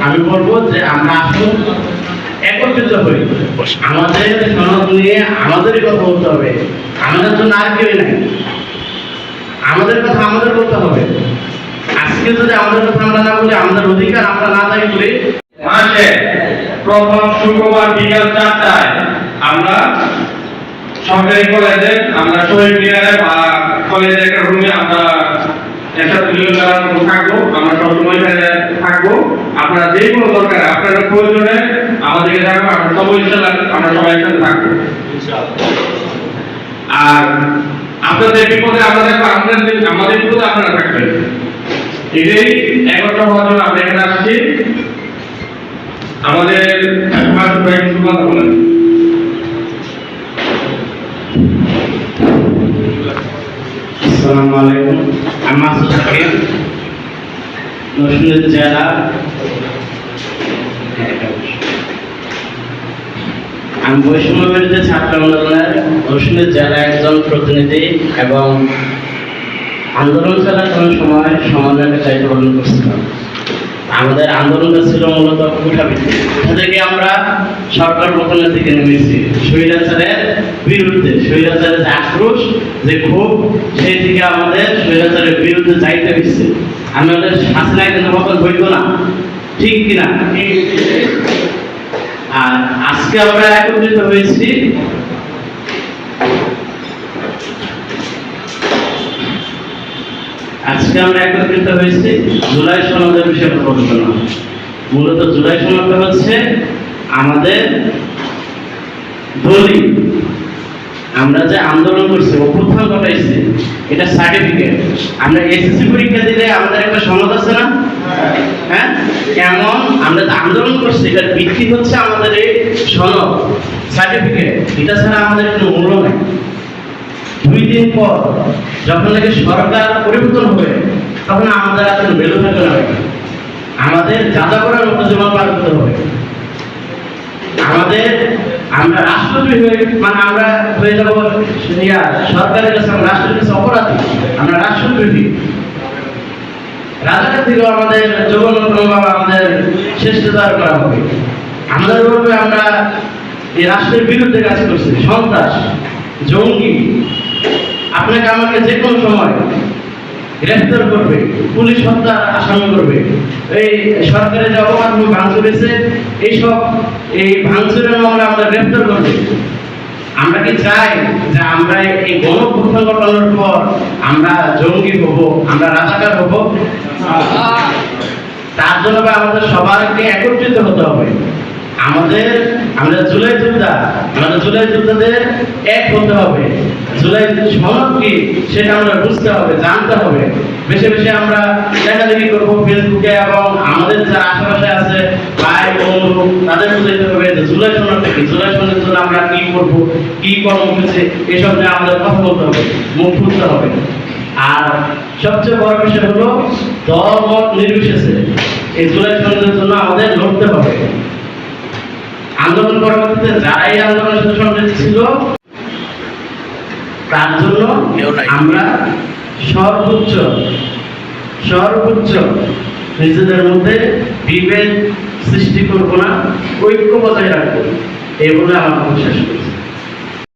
আমি বলব যে আমরা আসুন, একত্রিত হই। আমাদের সনদ নিয়ে আমাদেরই কথা বলতে হবে। আমাদের জন্য আর কেউ নাই। আমাদের কথা আমাদের বলতে হবে। আজকে যদি আমাদের কথা আমরা না বলি, আমাদের অধিকার আমরা না দায়ী করি মাসে প্রথম শুক্রবার বিকাল চারটায় আমরা সরকারি কলেজে আমরা শহীদ মিনারে বা কলেজের একটা রুমে আমরা মিলন থাকব, আমরা সবসময় থাকব। আপনারা যে কোনো দরকার আপনারা প্রয়োজনে আমাদেরকে থাকব আমরা সবাই ইনশাল্লাহ আমরা সবাই একসাথে থাকব। আর আপনাদের বিপদে আমরা থাকব আপনাদের আমাদের বিপদে আপনারা থাকবেন। এটাই এগারোটা হওয়ার জন্য আমরা এখানে আসছি। আমাদের কথা বলেন। আসসালামু আলাইকুম। আমি মাসুদ সাকিব নরসিংদী জেলা আমি বৈষম্য বিরোধী ছাত্র আন্দোলনের নরসিংদী জেলা একজন প্রতিনিধি এবং আন্দোলন চলাকালীন সময় সমন্বয়ের দায়িত্ব পালন করছিলাম। আমাদের আন্দোলনটা ছিল মূলত উঠাবৃত্তি কোথা থেকে আমরা সরকার পতনের দিকে নেমেছি। স্বৈরাচারের বিরুদ্ধে, স্বৈরাচারের যে আক্রোশ, যে ক্ষোভ, সেই দিকে আমাদের স্বৈরাচারের বিরুদ্ধে যাইতে হচ্ছে আমাদের শাসনায় মতন হইব না ঠিক কিনা? আর আজকে আমরা একত্রিত হয়েছি আজকে আমরা একত্রিত হয়েছি জুলাই সনদের বিষয়ে আলোচনা মূলত জুলাই সনদটা হচ্ছে আমাদের দলিল আমরা যে আন্দোলন করছি অভ্যুত্থান ঘটাইছি, এটা সার্টিফিকেট আমরা এসএসসি পরীক্ষা দিলে আমাদের একটা সনদ আছে না? হ্যাঁ? কেমন? আমরা যে আন্দোলন করছি, এটার ভিত্তি হচ্ছে আমাদের এই সনদ সার্টিফিকেট এটা ছাড়া আমাদের কোনো মূল্য নেই। দুই দিন পর যখন নাকি সরকার পরিবর্তন হবে, তখন আমাদের আর কোনো ভ্যালু থাকবে না আমাদের যাদা করার মতো জীবন পার করতে হবে। আমাদের আমরা রাষ্ট্রদ্রোহী হয়ে মানে আমরা হয়ে যাব ইয়া, সরকারের কাছে আমরা রাষ্ট্রের কাছে অপরাধী। আমরা রাষ্ট্রদ্রোহী রাজাকার থেকেও আমাদের জগন্নাথ আমাদের শ্রেষ্ঠতার করা হবে। আমাদের বলবে আমরা এই রাষ্ট্রের বিরুদ্ধে কাজ করছি। সন্ত্রাস জঙ্গি আপনাকে আমাকে যে কোনো সময় গ্রেফতার করবে, পুলিশ হত্যা আসামি করবে। এই সরকারের যে অবকাঠামো ভাঙচুর হয়েছে, এইসব, এই ভাঙচুরের মামলা আমরা গ্রেফতার করবে। আমরা কি চাই যে আমরা এই গণপ্রথম ঘটানোর পর আমরা জঙ্গি হব, আমরা রাজাকার হব? তার জন্য আমাদের সবাইকে একত্রিত হতে হবে। আমাদের, আমরা জুলাই যোদ্ধা, আমাদের জুলাই যোদ্ধাদের এক হতে হবে। কি, সেটা আমরা বুঝতে হবে, জানতে হবে। বেশি বেশি আমরা করব ফেসবুকে এবং আমাদের যারা আশেপাশে আছে, ভাই, বন্ধু, তাদের বুঝাইতে হবে যে জুলাই জুলাই জন্য আমরা কি করব, কি কর্মসূচি এসব নিয়ে আমাদের কথা বলতে হবে, মুখ খুলতে হবে। আর সবচেয়ে বড় বিষয় হলো দল নির্বিশেষে এই জুলাই জন্য আমাদের লড়তে হবে। আন্দোলন পরবর্তীতে যারা এই আন্দোলনের সাথে সংযুক্ত ছিল তার জন্য আমরা সর্বোচ্চ সর্বোচ্চ নিজেদের মধ্যে বিভেদ সৃষ্টি করব না ঐক্য বজায় রাখব। এগুলো বলে আমার বিশ্বাস করছি।